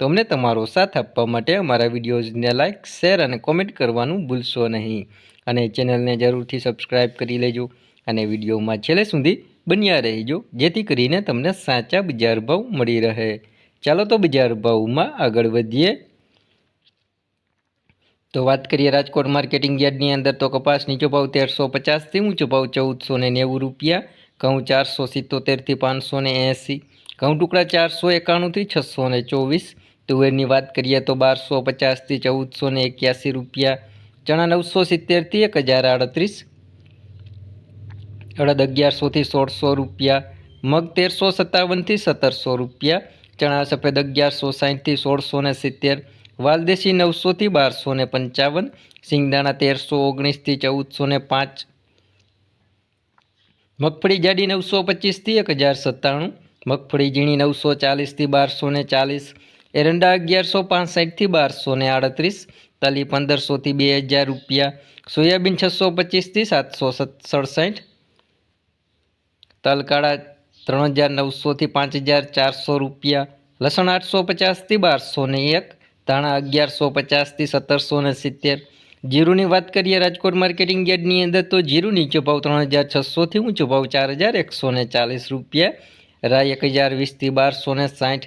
તો અમને તમારો સાથ આપવા માટે અમારા વિડીયોઝને લાઇક શેર અને કોમેન્ટ કરવાનું ભૂલશો નહીં. અને ચેનલને જરૂરથી સબસ્ક્રાઇબ કરી લેજો અને વિડીયોમાં છેલ્લે સુધી બન્યા રહેજો, જેથી કરીને તમને સાચા બજાર ભાવ મળી રહે. ચાલો તો બજાર ભાવમાં આગળ વધીએ. તો વાત કરીએ રાજકોટ માર્કેટિંગ યાર્ડની અંદર તો કપાસ નીચો ભાવ તેરસો પચાસથી ઊંચો ભાવ ચૌદસો ને નેવું રૂપિયા, ઘઉં ચારસો સિત્તોતેરથી પાંચસો ને એંસી, ઘઉં ટુકડા ચારસો એકાણુંથી છસો ને ચોવીસ તુવેરની વાત કરીએ તો બારસો પચાસથી ચૌદસો ને એક્યાસી રૂપિયા, ચણા નવસો સિત્તેરથી એક હજાર આડત્રીસ, અડદ અગિયારસોથી સોળસો રૂપિયા, મગ તેરસો સત્તાવનથી સત્તરસો રૂપિયા, ચણા સફેદ અગિયારસો સાહીઠથી સોળસો ને સિત્તેર, વાલદેશી નવસોથી બારસો ને પંચાવન, સિંગદાણા તેરસો ઓગણીસથી ચૌદસો ને પાંચ, મગફળી જાડી નવસો પચીસથી એક હજાર સત્તાણું, મગફળી ઝીણી નવસો ચાલીસથી બારસો ને ચાલીસ એરંડા અગિયારસો પાંસઠથી બારસો ને આડત્રીસ, તલી પંદરસોથી બે હજાર રૂપિયા, સોયાબીન છસો પચીસથી સાતસો સડસઠ, તલકાળા ત્રણ હજાર નવસોથી પાંચ હજાર ચારસો રૂપિયા, લસણ આઠસો પચાસથી બારસો ને એક, ધાણા અગિયારસો પચાસથી સત્તરસો ને સિત્તેર. જીરુની વાત કરીએ રાજકોટ માર્કેટિંગ યાર્ડની અંદર તો જીરુ નીચો ભાવ ત્રણ હજાર છસોથી ઊંચો ભાવ ચાર હજાર એકસો ને ચાલીસ રૂપિયા રાય એક હજાર વીસથી બારસો ને સાઠ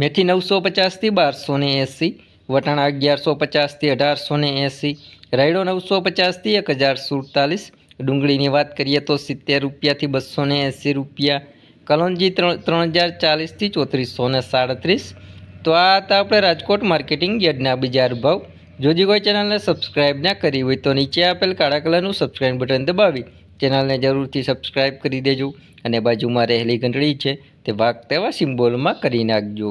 મેથી નવસો પચાસથી બારસો ને એંસી, વટાણા અગિયારસો પચાસથી અઢારસો ને એંસી, રાયડો નવસો પચાસથી એક હજાર સુડતાલીસ, ડુંગળીની વાત કરીએ તો સિત્તેર રૂપિયાથી બસો ને એંસી રૂપિયા કલોંજી ત્રણ ત્રણ હજાર ચાલીસથી ચોત્રીસો ને સાડત્રીસ. તો આ હતા આપણે રાજકોટ માર્કેટિંગ યાર્ડના બજાર ભાવ. જો જે કોઈ ચેનલને સબસ્ક્રાઇબ ના કરી હોય તો નીચે આપેલ કાળા કલરનું સબસ્ક્રાઇબ બટન દબાવી, ચેનલને જરૂરથી સબસ્ક્રાઇબ કરી દેજો. અને બાજુમાં રહેલી ઘંટડી છે તે વાઘ તેવા સિમ્બોલમાં કરી નાખજો.